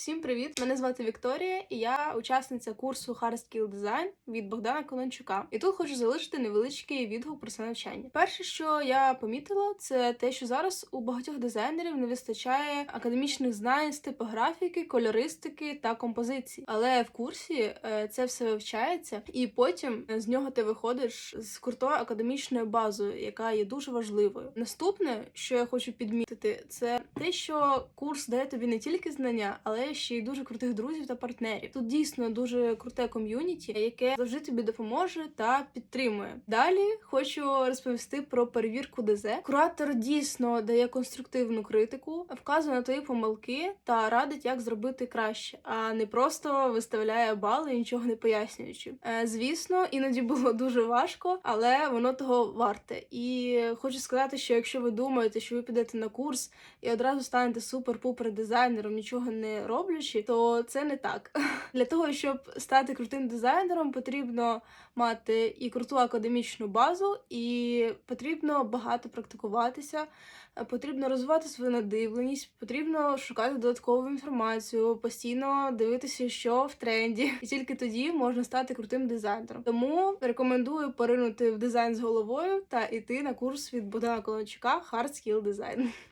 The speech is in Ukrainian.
Всім привіт! Мене звати Вікторія, і я учасниця курсу Hard Skill Design від Богдана Конончука. І тут хочу залишити невеличкий відгук про це навчання. Перше, що я помітила, це те, що зараз у багатьох дизайнерів не вистачає академічних знань з типографіки, кольористики та композиції. Але в курсі е, це все вивчається, і потім з нього ти виходиш з крутою академічною базою, яка є дуже важливою. Наступне, що я хочу підмітити, це те, що курс дає тобі не тільки знання, але ще й дуже крутих друзів та партнерів. Тут дійсно дуже круте ком'юніті, яке завжди тобі допоможе та підтримує. Далі хочу розповісти про перевірку ДЗ. Куратор дійсно дає конструктивну критику, вказує на твої помилки та радить, як зробити краще, а не просто виставляє бали, нічого не пояснюючи. Е, звісно, іноді було дуже важко, але воно того варте. І хочу сказати, що якщо ви думаєте, що ви підете на курс і одразу станете супер-пупер дизайнером, нічого не роблячи, то це не так. Для того, щоб стати крутим дизайнером, потрібно мати і круту академічну базу, і потрібно багато практикуватися. Потрібно розвивати свою надивленість, потрібно шукати додаткову інформацію, постійно дивитися, що в тренді, і тільки тоді можна стати крутим дизайнером. Тому рекомендую поринути в дизайн з головою та йти на курс від Богдана Колончука Hard Skill Design.